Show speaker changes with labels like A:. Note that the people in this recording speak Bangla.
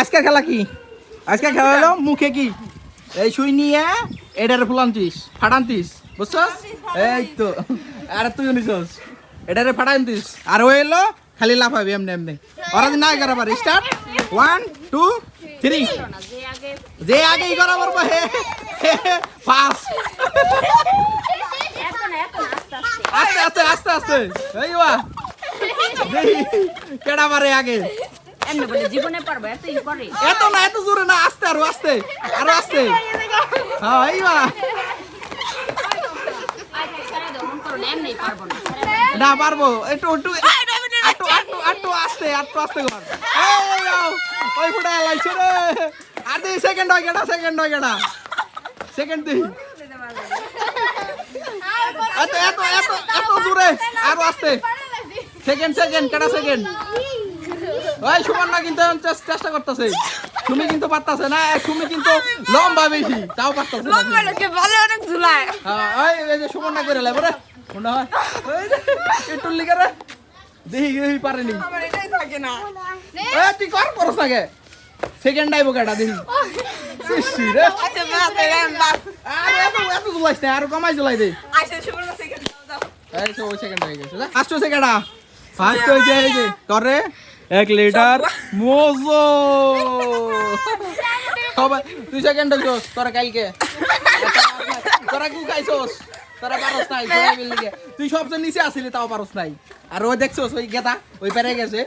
A: আজকের খেলা কি? আজকের খেলা হলো মুখে কি? এই সুই নিয়ে এটারে ফুলান্তিস ফাটান্তিস বুঝছস? এই তো। আর তুই নিছস এটারে ফাটান্তিস। আর ওই এলো খালি লাফাবি এমনি এমনি। ওরা না করা পারে স্টার্ট ওয়ান টু থ্রি যে আগেই করা পারব হে পাস আস্তে আস্তে। আস্তে আস্তে এই বা কেডা মারে আগে?
B: এমনি বলে জীবনে পারবে এতই করে।
A: এত না এত জোরে না আস্তে আরও আস্তে আরও আস্তে। হ্যাঁ এই বা।
B: ছেড়ে দাও না পারব।
A: একটু একটু আটু আটু আটু আস্তে আটু আস্তে কর। ওই ফুটা লাইছে রে আর দুই সেকেন্ড হয় গেটা সেকেন্ড হয় গেটা সেকেন্ড দিই এত এত এত এত জোরে আরও আস্তে। সেকেন্ড সেকেন্ড কেটা সেকেন্ড ওই সুবর্ণ কিন্তু চেষ্টা করতেছে। তুমি কিন্তু পারতাছে না তুমি কিন্তু লম্বা বেশি তাও পারতাছে না তুমি।
B: ভালো অনেক ঝুলায়।
A: হ্যাঁ, ওই এই যে সুবর্ণা করে মনে হয়। ওই যে, একটু লিখে রে দেখি পারেনি। এ তুই কর না সেকেন্ড আইবো কেটা দেখি। শিশি রে। আর এত এত জুলাইস না আর কমাই জুলাই দে। এই তো ওই সেকেন্ড হয়ে গেছে। ফার্স্ট হয়েছে হয়েছে এই যে করে। এক লিটার মোজো। সবাই তুই সেকেন্ড হইছস তোরা কালকে। তোরা কু খাইছস? তোরা পারস নাই। তুই সবচেয়ে নিচে আসিলি তাও পারস নাই। আর ওই দেখছস ওই গেতা ওই পেরে গেছে।